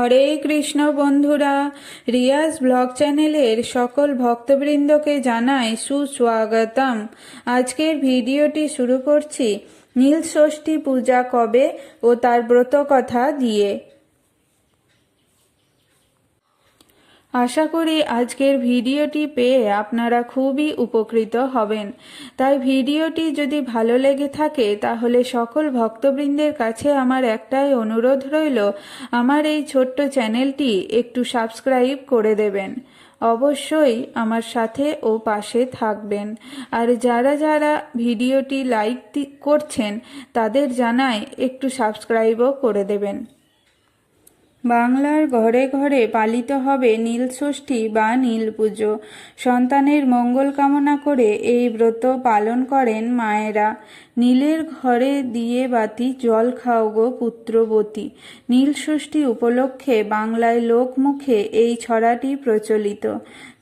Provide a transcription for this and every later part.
হরে কৃষ্ণ বন্ধুরা, রিয়াজ ব্লগ চ্যানেলের সকল ভক্তবৃন্দকে জানাই সুস্বাগতম। আজকের ভিডিওটি শুরু করছি নীল ষষ্ঠী পূজা কবে ও তার ব্রত কথা দিয়ে। আশা করি আজকের ভিডিওটি পেয়ে আপনারা খুবই উপকৃত হবেন। তাই ভিডিওটি যদি ভালো লেগে থাকে, তাহলে সকল ভক্তবৃন্দের কাছে আমার একটাই অনুরোধ রইল, আমার এই ছোট্ট চ্যানেলটি একটু সাবস্ক্রাইব করে দেবেন। অবশ্যই আমার সাথে ও পাশে থাকবেন। আর যারা যারা ভিডিওটি লাইক করছেন, তাদের জানায় একটু সাবস্ক্রাইবও করে দেবেন। বাংলার ঘরে ঘরে পালিত হবে নীল ষষ্ঠী বা নীল পুজো। সন্তানের মঙ্গল কামনা করে এই ব্রত পালন করেন মায়েরা। নীলের ঘরে দিয়ে বাতি, জল খাও গো পুত্রবতী। নীল ষষ্ঠী উপলক্ষে বাংলায় লোকমুখে এই ছড়াটি প্রচলিত।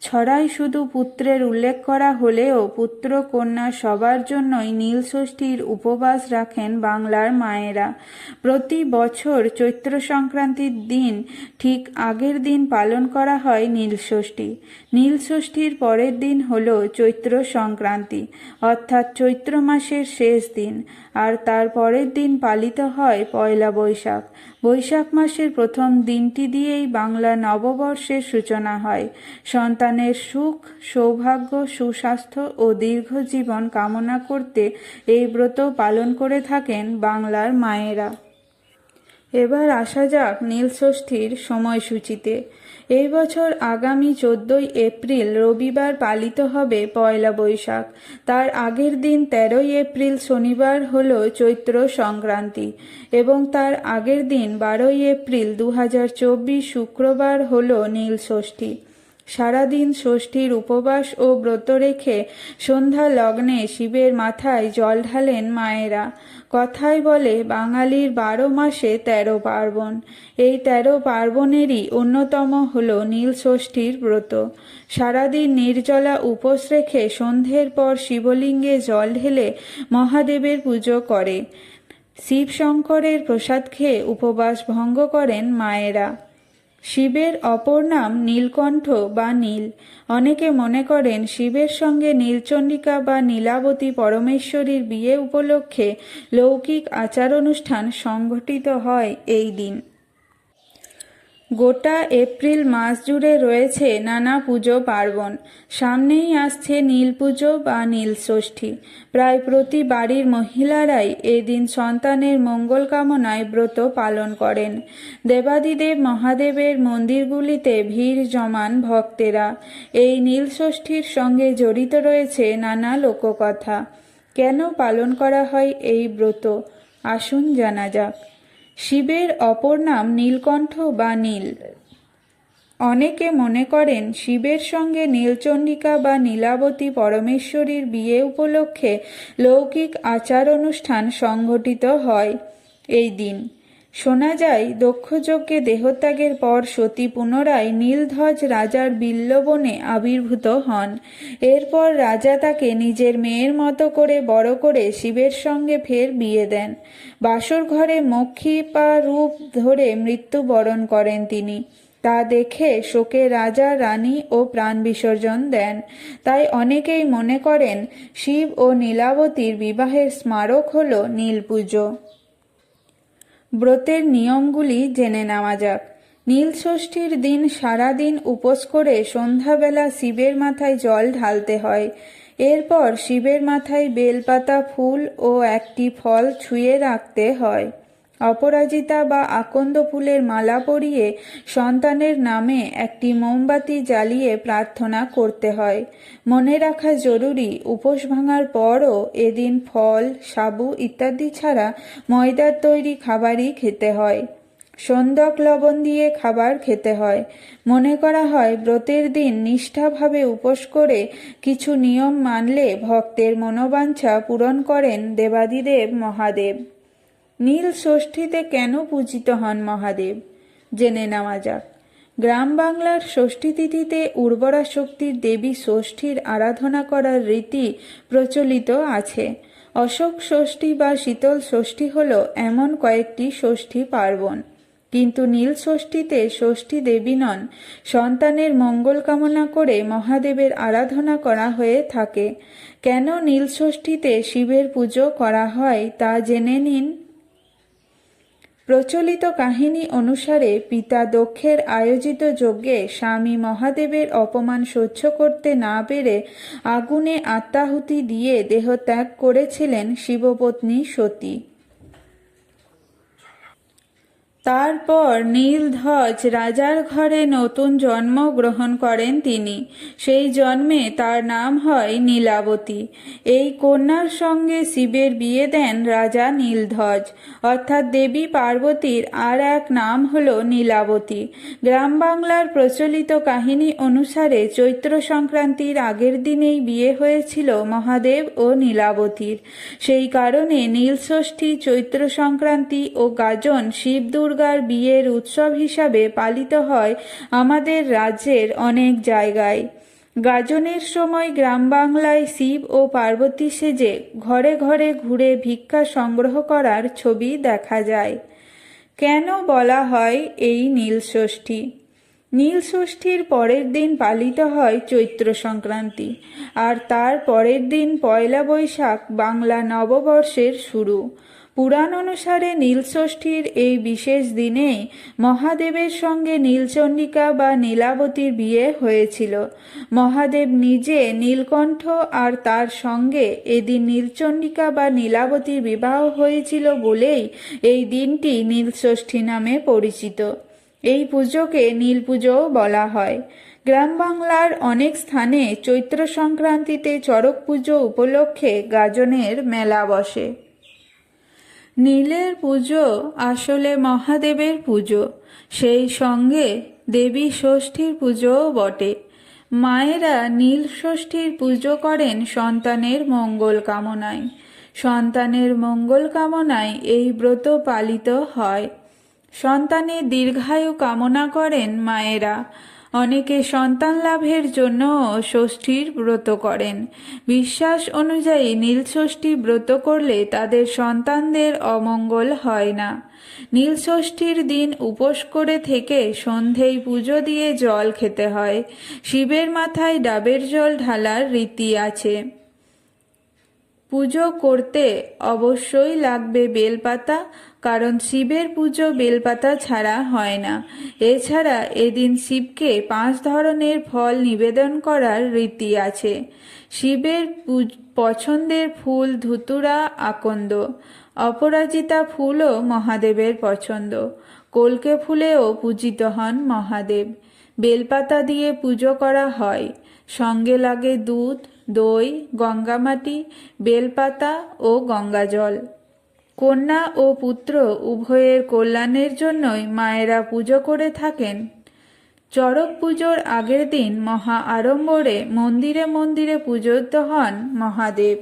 ছড়ায় শুধু পুত্রের উল্লেখ করা হলেও পুত্র কন্যা সবার জন্যই নীল ষষ্ঠীর উপবাস রাখেন বাংলার মায়েরা। প্রতি বছর চৈত্র সংক্রান্তির দিন ঠিক আগের দিন পালন করা হয় নীল ষষ্ঠী নীল ষষ্ঠীর পরের দিন হল চৈত্র সংক্রান্তি। অর্থাৎ চৈত্র মাসের শেষ দিন, আর তার পরের দিন পালিত হয় পয়লা বৈশাখ। বৈশাখ মাসের প্রথম দিনটি দিয়েই বাংলা নববর্ষের সূচনা হয়। সন্তানের সুখ, সৌভাগ্য, সুস্বাস্থ্য ও দীর্ঘ জীবন কামনা করতে এই ব্রত পালন করে থাকেন বাংলার মায়েরা। এবার আসা যাক নীলষষ্ঠীর সময়সূচিতে। এই বছর আগামী চোদ্দই এপ্রিল রবিবার পালিত হবে পয়লা বৈশাখ। তার আগের দিন তেরোই এপ্রিল শনিবার হল চৈত্র সংক্রান্তি এবং তার আগের দিন বারোই এপ্রিল দু হাজার চব্বিশ শুক্রবার হল নীলষষ্ঠী সারাদিন ষষ্ঠীর উপবাস ও ব্রত রেখে সন্ধ্যা লগ্নে শিবের মাথায় জল ঢালেন মায়েরা। কথায় বলে, বাঙালির বারো মাসে তেরো পার্বণ। এই তেরো পার্বণেরই অন্যতম হল নীল ষষ্ঠীর ব্রত। সারাদিন নির্জলা উপোস রেখে সন্ধ্যের পর শিবলিঙ্গে জল ঢেলে মহাদেবের পুজো করে। শিবশঙ্করের প্রসাদ খেয়ে উপবাস ভঙ্গ করেন মায়েরা। শিবের অপর নাম নীলকণ্ঠ বা নীল। অনেকে মনে করেন শিবের সঙ্গে নীলচণ্ডিকা বা নীলাবতী পরমেশ্বরীর বিয়ে উপলক্ষে লৌকিক আচার অনুষ্ঠান সংঘটিত হয় এই দিন। গোটা এপ্রিল মাস জুড়ে রয়েছে নানা পুজো পার্বণ। সামনেই আসছে নীল পুজো বা নীল ষষ্ঠী। প্রায় প্রতি বাড়ির মহিলারাই এদিন সন্তানের মঙ্গল কামনায় ব্রত পালন করেন। দেবাদিদেব মহাদেবের মন্দিরগুলিতে ভিড় জমান ভক্তেরা। এই নীল ষষ্ঠীর সঙ্গে জড়িত রয়েছে নানা লোককথা। কেন পালন করা হয় এই ব্রত? আসুন জানা যাক। শিবের অপর নাম নীলকণ্ঠ বা নীল। অনেকে মনে করেন শিবের সঙ্গে নীলচণ্ডিকা বা নীলাবতী পরমেশ্বরীর বিয়ে উপলক্ষে লৌকিক আচার অনুষ্ঠান সংঘটিত হয় এই দিন। শোনা যায়, দক্ষযজ্ঞে দেহত্যাগের পর সতী পুনরায় নীলধ্বজ রাজার বিল্লবনে আবির্ভূত হন। এরপর রাজা তাকে নিজের মেয়ের মতো করে বড় করে শিবের সঙ্গে ফের বিয়ে দেন। বাসর ঘরে মক্ষী পা রূপ ধরে মৃত্যুবরণ করেন তিনি। তা দেখে শোকে রাজা, রানী ও প্রাণ বিসর্জন দেন। তাই অনেকেই মনে করেন, শিব ও নীলাবতীর বিবাহের স্মারক হল নীল পুজো ব্রতের নিয়মগুলি জেনে নেওয়া যাক। নীল ষষ্ঠীর দিন সারাদিন উপোস করে সন্ধ্যাবেলা শিবের মাথায় জল ঢালতে হয়। এরপর শিবের মাথায় বেলপাতা, ফুল ও একটি ফল ছুঁয়ে রাখতে হয়। অপরাজিতা বা আকন্দ ফুলের মালা পরিয়ে সন্তানের নামে একটি মোমবাতি জ্বালিয়ে প্রার্থনা করতে হয়। মনে রাখা জরুরি, উপোস ভাঙার পরও এদিন ফল, সাবু ইত্যাদি ছাড়া ময়দার তৈরি খাবারই খেতে হয়। সন্দক লবণ দিয়ে খাবার খেতে হয়। মনে করা হয়, ব্রতের দিন নিষ্ঠাভাবে উপোস করে কিছু নিয়ম মানলে ভক্তের মনোবাঞ্ছা পূরণ করেন দেবাদিদেব মহাদেব। নীল ষষ্ঠীতে কেন পূজিত হন মহাদেব? জেনে নেওয়া যাক। গ্রাম বাংলার ষষ্ঠী তিথিতে উর্বরা শক্তির দেবী ষষ্ঠীর আরাধনা করার রীতি প্রচলিত আছে। অশোক ষষ্ঠী বা শীতল ষষ্ঠী হল এমন কয়েকটি ষষ্ঠী পার্বণ। কিন্তু নীল ষষ্ঠীতে ষষ্ঠী দেবী নন, সন্তানের মঙ্গল কামনা করে মহাদেবের আরাধনা করা হয়ে থাকে। কেন নীল ষষ্ঠীতে শিবের পুজো করা হয় তা জেনে নিন। প্রচলিত কাহিনী অনুসারে পিতা দক্ষের আয়োজিত যজ্ঞে স্বামী মহাদেবের অপমান সহ্য করতে না পেরে আগুনে আত্মাহুতি দিয়ে দেহত্যাগ করেছিলেন শিবপত্নী সতী। তারপর নীলধ্বজ রাজার ঘরে নতুন জন্ম গ্রহণ করেন তিনি। সেই জন্মে তার নাম হয় নীলাবতী। এই কন্যার সঙ্গে শিবের বিয়ে দেন রাজা নীলধ্বজ। অর্থাৎ দেবী পার্বতীর আর এক নাম হল নীলাবতী। গ্রাম বাংলার প্রচলিত কাহিনী অনুসারে চৈত্র সংক্রান্তির আগের দিনেই বিয়ে হয়েছিল মহাদেব ও নীলাবতীর। সেই কারণে নীলষষ্ঠী, চৈত্র সংক্রান্তি ও গাজন শিব দুর্গার বিয়ের উৎসব হিসাবে পালিত হয় আমাদের রাজ্যের অনেক জায়গায়। গাজনের সময় গ্রাম বাংলায় শিব ও পার্বতী সেজে ঘরে ঘরে ঘুরে ভিক্ষা সংগ্রহ করার ছবি দেখা যায়। কেন বলা হয় এই নীলষষ্ঠী নীলষষ্ঠীর পরের দিন পালিত হয় চৈত্র সংক্রান্তি আর তার পরের দিন পয়লা বৈশাখ বাংলা নববর্ষের শুরু। পুরাণ অনুসারে নীলষষ্ঠীর এই বিশেষ দিনেই মহাদেবের সঙ্গে নীলচণ্ডিকা বা নীলাবতীর বিয়ে হয়েছিল। মহাদেব নিজে নীলকণ্ঠ আর তার সঙ্গে এদিন নীলচণ্ডিকা বা নীলাবতীর বিবাহ হয়েছিল বলেই এই দিনটি নীলষষ্ঠী নামে পরিচিত। এই পুজোকে নীল পুজোও বলা হয়। গ্রাম বাংলার অনেক স্থানে চৈত্র সংক্রান্তিতে চড়ক পুজো উপলক্ষে গাজনের মেলা বসে। নীলের পুজো আসলে মহাদেবের পুজো। সেই সঙ্গে দেবী ষষ্ঠীর পুজোও বটে। মায়েরা নীল ষষ্ঠীর পুজো করেন সন্তানের মঙ্গল কামনায়। সন্তানের মঙ্গল কামনায় এই ব্রত পালিত হয়। সন্তানের দীর্ঘায়ু কামনা করেন মায়েরা। অনেকে সন্তান লাভের জন্য ষষ্ঠীর ব্রত করেন। বিশ্বাস অনুযায়ী নীলষষ্ঠী ব্রত করলে তাদের সন্তানদের অমঙ্গল হয় না। নীলষষ্ঠীর দিন উপোস করে থেকে সন্ধেই পুজো দিয়ে জল খেতে হয়। শিবের মাথায় ডাবের জল ঢালার রীতি আছে। পুজো করতে অবশ্যই লাগবে বেলপাতা কারণ শিবের পুজো বেলপাতা ছাড়া হয় না। এছাড়া এদিন শিবকে পাঁচ ধরনের ফল নিবেদন করার রীতি আছে। শিবের পছন্দের ফুল ধুতুরা আকন্দ, অপরাজিতা ফুলও মহাদেবের পছন্দ। কলকে ফুলেও পূজিত হন মহাদেব। বেলপাতা দিয়ে পুজো করা হয়। সঙ্গে লাগে দুধ, দই, গঙ্গামাটি, বেলপাতা ও গঙ্গাজল। কন্যা ও পুত্র উভয়ের কল্যাণের জন্যই মায়েরা পুজো করে থাকেন। চড়ক পুজোর আগের দিন মহা আড়ম্বরে মন্দিরে মন্দিরে পূজিত হন মহাদেব।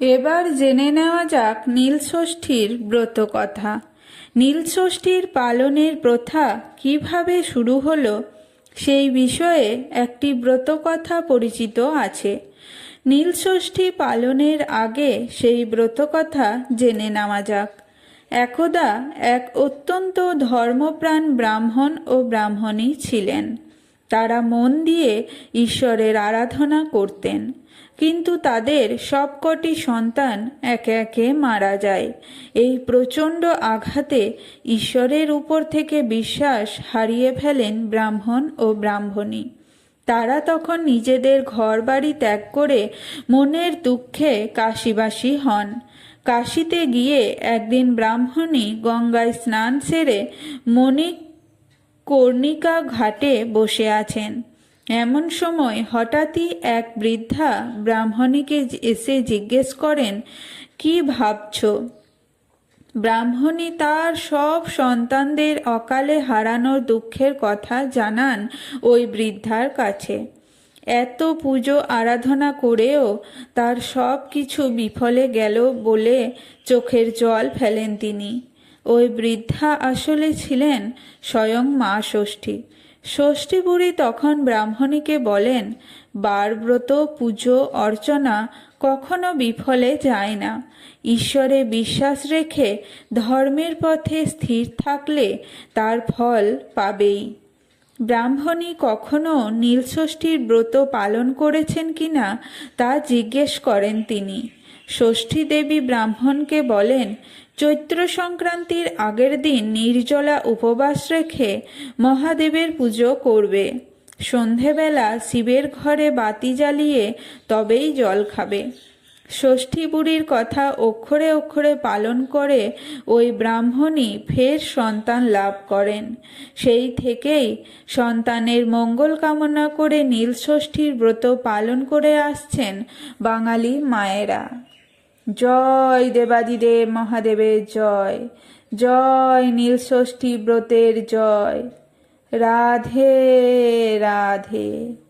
এবার জেনে নেওয়া যাক নীলষষ্ঠীর ব্রত কথা। নীলষষ্ঠীর পালনের প্রথা কীভাবে শুরু হলো, সেই বিষয়ে একটি ব্রতকথা পরিচিত আছে। নীলষষ্ঠী পালনের আগে সেই ব্রতকথা জেনে নেওয়া যাক। একদা এক অত্যন্ত ধর্মপ্রাণ ব্রাহ্মণ ও ব্রাহ্মণী ছিলেন। তারা মন দিয়ে ঈশ্বরের আরাধনা করতেন। কিন্তু তাদের সবকটি সন্তান একে একে মারা যায়। এই প্রচণ্ড আঘাতে ঈশ্বরের উপর থেকে বিশ্বাস হারিয়ে ফেলেন ব্রাহ্মণ ও ব্রাহ্মণী। তারা তখন নিজেদের ঘর বাড়ি ত্যাগ করে মনের দুঃখে কাশিবাসী হন। কাশিতে গিয়ে একদিন ব্রাহ্মণী গঙ্গায় স্নান সেরে মণিক কর্ণিকা ঘাটে বসে আছেন। এমন সময় হঠাৎই এক বৃদ্ধা ব্রাহ্মণীকে এসে জিজ্ঞেস করেন, কি ভাবছ? ব্রাহ্মণী তার সব সন্তানদের অকালে হারানোর দুঃখের কথা জানান ওই বৃদ্ধার কাছে। এত পুজো আরাধনা করেও তার সব কিছু বিফলে গেল বলে চোখের জল ফেলেন তিনি। ওই বৃদ্ধা আসলে ছিলেন স্বয়ং মা ষষ্ঠী। ষষ্ঠী বুড়ি তখন ব্রাহ্মণীকে বলেন বারব্রত, পুজো, অর্চনা কখনো বিফলে যায় না। ঈশ্বরে বিশ্বাস রেখে ধর্মের পথে স্থির থাকলে তার ফল পাবেই। ব্রাহ্মণী কখনো নীলষষ্ঠীর ব্রত পালন করেছেন কিনা তা জিজ্ঞেস করেন তিনি। ষষ্ঠী দেবী ব্রাহ্মণকে বলেন, চৈত্র সংক্রান্তির আগের দিন নির্জলা উপবাস রেখে মহাদেবের পুজো করবে। সন্ধেবেলা শিবের ঘরে বাতি জ্বালিয়ে তবেই জল খাবে। ষষ্ঠী বুড়ির কথা অক্ষরে অক্ষরে পালন করে ওই ব্রাহ্মণী ফের সন্তান লাভ করেন। সেই থেকেই সন্তানের মঙ্গল কামনা করে নীল ষষ্ঠীর ব্রত পালন করে আসছেন বাঙালি মায়েরা। জয় দেবাদিদেব মহাদেবের জয় জয় নীলষষ্ঠী ব্রতের জয়। রাধে রাধে।